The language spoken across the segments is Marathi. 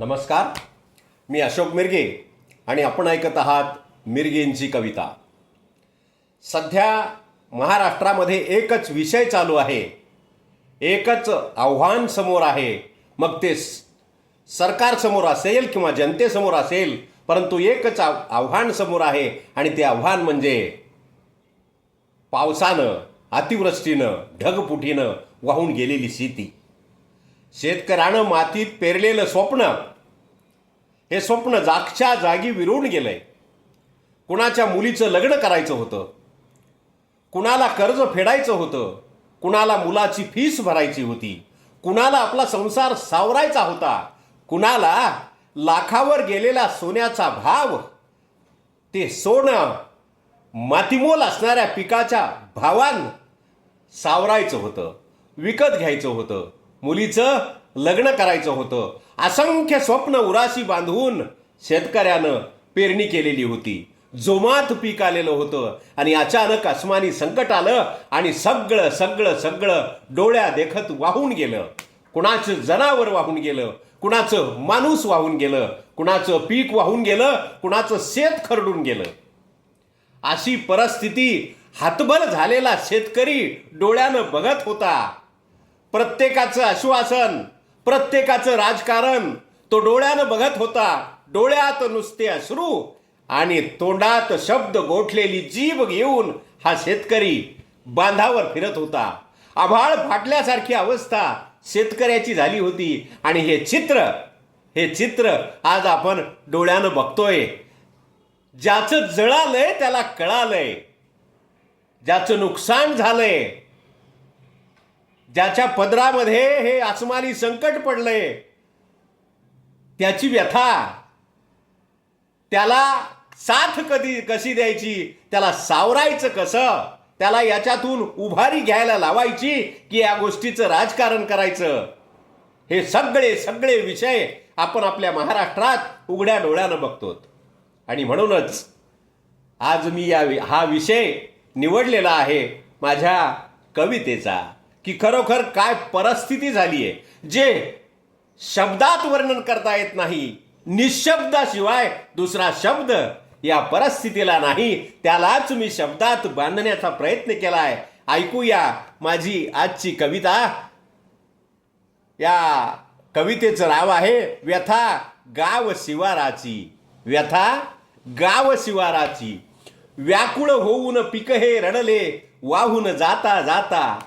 नमस्कार. मी अशोक मिरगे आणि आपण ऐकत आहात मिरगेंची कविता. सध्या महाराष्ट्रामध्ये एकच विषय चालू आहे. एकच आव्हान समोर आहे. मग ते सरकारसमोर असेल किंवा जनतेसमोर असेल परंतु एकच आव आव्हान समोर आहे आणि ते आव्हान म्हणजे पावसानं अतिवृष्टीनं ढगफुटीनं वाहून गेलेली शेती. शेतकऱ्यानं मातीत पेरलेलं स्वप्न हे स्वप्न जागच्या जागी विरून गेलंय. कुणाच्या मुलीचं लग्न करायचं होतं? कुणाला कर्ज फेडायचं होतं? कुणाला मुलाची फीस भरायची होती? कुणाला आपला संसार सावरायचा होता? कुणाला लाखावर गेलेला सोन्याचा भाव? ते सोनं मातीमोल असणाऱ्या पिकाच्या भावान सावरायचं होतं विकत घ्यायचं होतं. मुलीचं लग्न करायचं होतं. असंख्य स्वप्न उराशी बांधून शेतकऱ्यानं पेरणी केलेली होती. जोमात पीक आलेलं होतं आणि अचानक अस्मानी संकट आलं आणि सगळं सगळं सगळं डोळ्या देखत वाहून गेलं. कुणाचं जनावर वाहून गेलं कुणाचं माणूस वाहून गेलं कुणाचं पीक वाहून गेलं कुणाचं शेत खरडून गेलं. अशी परिस्थिती हातभर झालेला शेतकरी डोळ्यानं बघत होता. प्रत्येकाचं आश्वासन प्रत्येकाचं राजकारण तो डोळ्यानं बघत होता. डोळ्यात नुसते अश्रू आणि तोंडात शब्द गोठलेली जीभ घेऊन हा शेतकरी बांधावर फिरत होता. आभाळ फाटल्यासारखी अवस्था शेतकऱ्याची झाली होती आणि हे चित्र हे चित्र आज आपण डोळ्यानं बघतोय. ज्याचं जळालंय त्याला कळालंय. ज्याचं नुकसान झालंय ज्याच्या पदरामध्ये हे आसमानी संकट पडलंय त्याची व्यथा त्याला साथ कधी कशी द्यायची त्याला सावरायचं कसं त्याला याच्यातून उभारी घ्यायला लावायची की या गोष्टीचं राजकारण करायचं हे सगळे सगळे विषय आपण आपल्या महाराष्ट्रात उघड्या डोळ्यानं बघतो आणि म्हणूनच आज मी या हा विषय निवडलेला आहे माझ्या कवितेचा. की खरोखर काय परिस्थिती झाली आहे? जे शब्दात वर्णन करता येत नाही निशब्दाशिवाय दुसरा शब्द या परिस्थितीला नाही त्यालाच मी शब्दात बांधण्याचा प्रयत्न केलाय. ऐकूया माझी आजची कविता. या कवितेचं नाव आहे व्यथा गाव शिवाराची. व्यथा गाव शिवाराची. व्याकुळ होऊन पिक हे रडले वाहून जाता जाता.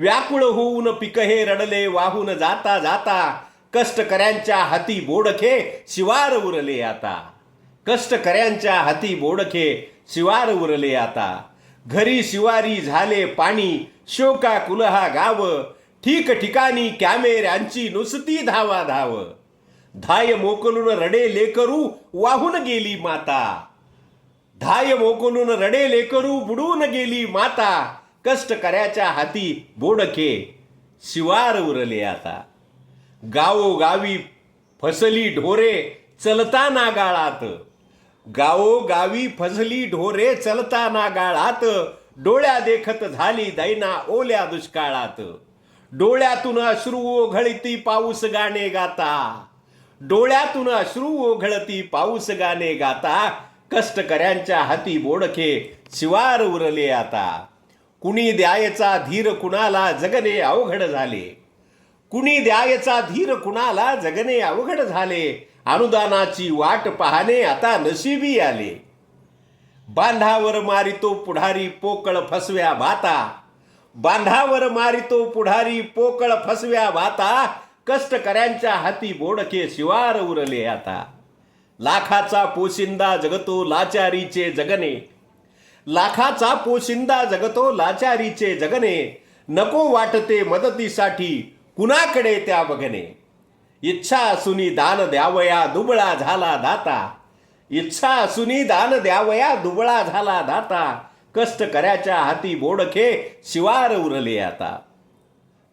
व्याकुळ होऊन पिक हे रडले वाहून जाता जाता. कष्टकऱ्यांच्या हाती बोडखे शिवार उरले आता. कष्टकऱ्यांच्या हाती बोडखे शिवार उरले आता. घरी शिवारी झाले पाणी शोका कुलहा गाव. ठिकठिकाणी कॅमेऱ्यांची नुसती धावा धाव धाय मोकलून रडे लेकरू वाहून गेली माता. धाय मोकलून रडे लेकरू बुडून गेली माता. कष्टकऱ्याच्या हाती बोडके शिवार उरले आता. गावोगावी फसली ढोरे चलताना गाळात. गावोगावी फसली ढोरे चलताना गाळात. डोळ्या देखत झाली दैना ओल्या दुष्काळात. डोळ्यातून अश्रू ओघळती पाऊस गाणे गाता. डोळ्यातून अश्रू ओघळती पाऊस गाणे गाता. कष्टकऱ्यांच्या हाती बोडखे शिवार उरले आता. कुणी द्यायचा धीर कुणाला जगणे अवघड झाले? कुणी द्यायचा धीर कुणाला जगणे अवघड झाले? अनुदानाची वाट पाहणे आता नशिबी आले. बांधावर मारितो पुढारी पोकळ फसव्या भाता. बांधावर मारितो पुढारी पोकळ फसव्या भाता. कष्टकऱ्यांच्या हाती बोडके शिवार उरले आता. लाखाचा पोशिंदा जगतो लाचारीचे जगणे. लाखाचा पोशिंदा जगतो लाचारीचे जगणे. नको वाटते मदतीसाठी कुणाकडे त्या बघणे? इच्छा असूनी दान द्यावया दुबळा झाला दाता. इच्छा असुनी दान द्यावया दुबळा झाला दाता. कष्टकऱ्याच्या हाती बोडखे शिवार उरले आता.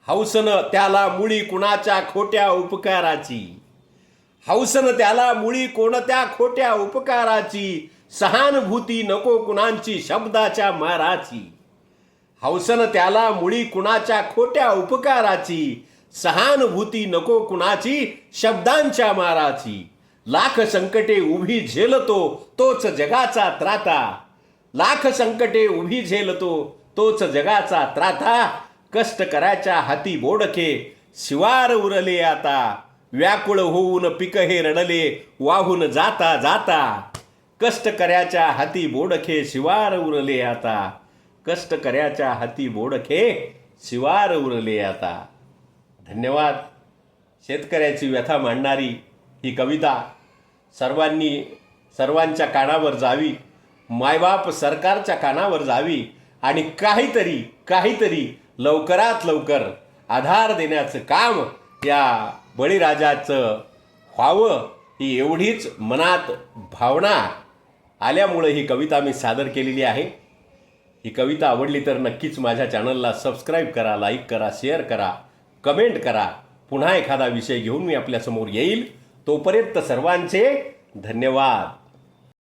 हौसन त्याला मुळी कुणाच्या खोट्या उपकाराची? हौसन त्याला मुळी कोणत्या खोट्या उपकाराची? सहानुभूती नको कुणांची शब्दाच्या माराची. हौसन त्याला मुळी कुणाच्या खोट्या उपकाराची. सहानुभूती नको कुणाची शब्दांच्या माराची. लाख संकटे उभी झेलतो तोच जगाचा त्राता. लाख संकटे उभी झेलतो तोच जगाचा त्राता. कष्ट करायच्या हाती बोडके शिवार उरले आता. व्याकुळ होऊन पिक हे रडले वाहून जाता जाता. कष्ट हाती बोडखे शिवार उरले आता. कष्ट हाती बोडखे शिवार उरले आता. धन्यवाद. शेतकऱ्याची व्यथा मांडणारी ही कविता सर्वांनी सर्वांच्या कानावर जावी मायबाप सरकारच्या कानावर जावी आणि काहीतरी काहीतरी लवकरात लवकर आधार देण्याचं काम या बळीराजाचं व्हावं ही एवढीच मनात भावना आल्यामुळं ही कविता मी सादर केलेली आहे. ही कविता आवडली तर नक्कीच माझ्या चॅनलला सबस्क्राईब करा लाईक करा शेअर करा कमेंट करा. पुन्हा एखादा विषय घेऊन मी आपल्यासमोर येईल. तोपर्यंत सर्वांचे धन्यवाद.